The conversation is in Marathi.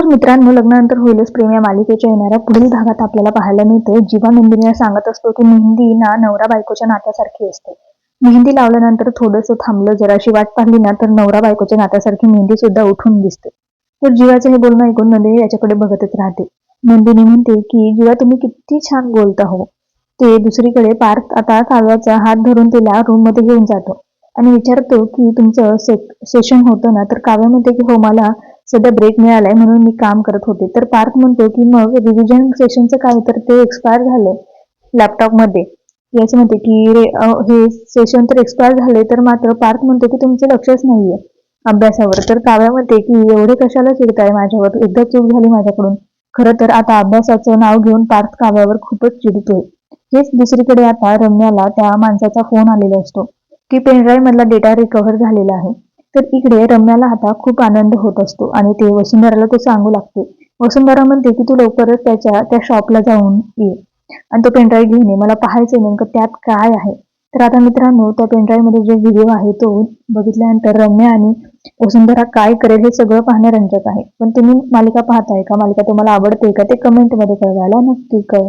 नमस्कार मित्रांनो लग्नानंतर होईलच प्रेम. या मालिकेच्या येणाऱ्या पुढील भागात आपल्याला पाहायला मिळते जीवा मेहंदीला सांगत असतो की मेहंदी ना नवरा बायकोच्या नात्यासारखी असते. मेहंदी लावल्यानंतर थोडंसं थांबलं जराशी वाट पाहिली ना तर नवरा बायकोच्या नात्यासारखी मेहंदी सुद्धा उठून दिसते. तर जीवाचं हे बोलणं ऐकून नंदिनी याच्याकडे बघतच राहते. नंदिनी म्हणते की जीवा तुम्ही किती छान बोलता हो. ते दुसरीकडे पार्थ आता काव्याचा हात धरून तिला रूममध्ये घेऊन जातो. आणि विचारतो की तुमचं सेशन होतं ना तर काव्य म्हणते की हो मला सध्या ब्रेक मिळालाय म्हणून मी काम करत होते. तर पार्थ म्हणतो की मग रिव्हिजन सेशनचं काय तर ते एक्सपायर झालंय लॅपटॉपमध्ये याच म्हणते की रे हे सेशन तर एक्सपायर झाले तर मात्र पार्थ म्हणतो की तुमचं लक्षच नाहीये अभ्यासावर. तर काव्या म्हणते की एवढे कशाला चिडताय माझ्यावर? एकदा चूक झाली माझ्याकडून. खरं तर आता अभ्यासाचं नाव घेऊन पार्थ काव्यावर खूपच चिडतोय. हेच दुसरीकडे आता रम्याला त्या माणसाचा फोन आलेला असतो की पेनड्राईव्ह मधला डेटा रिकव्हर झालेला आहे. तर इकडे रम्याला आता खूप आनंद होत असतो आणि ते वसुंधराला तो सांगू लागते. वसुंधरा म्हणते की तू लवकरच त्याच्या त्या शॉपला जाऊन ये. आणि तो पेनड्राईव्ह घेऊन ये. मला पाहायचंय नेमकं त्यात काय आहे. तर आता मित्रांनो त्या पेनड्राईव्हमध्ये जो व्हिडिओ आहे तो बघितल्यानंतर रम्या आणि वसुंधरा काय करेल हे सगळं पाहणे रंजक आहे. पण तुम्ही मालिका पाहताय का? मालिका तुम्हाला आवडते का? ते कमेंटमध्ये कळवायला नक्की कळ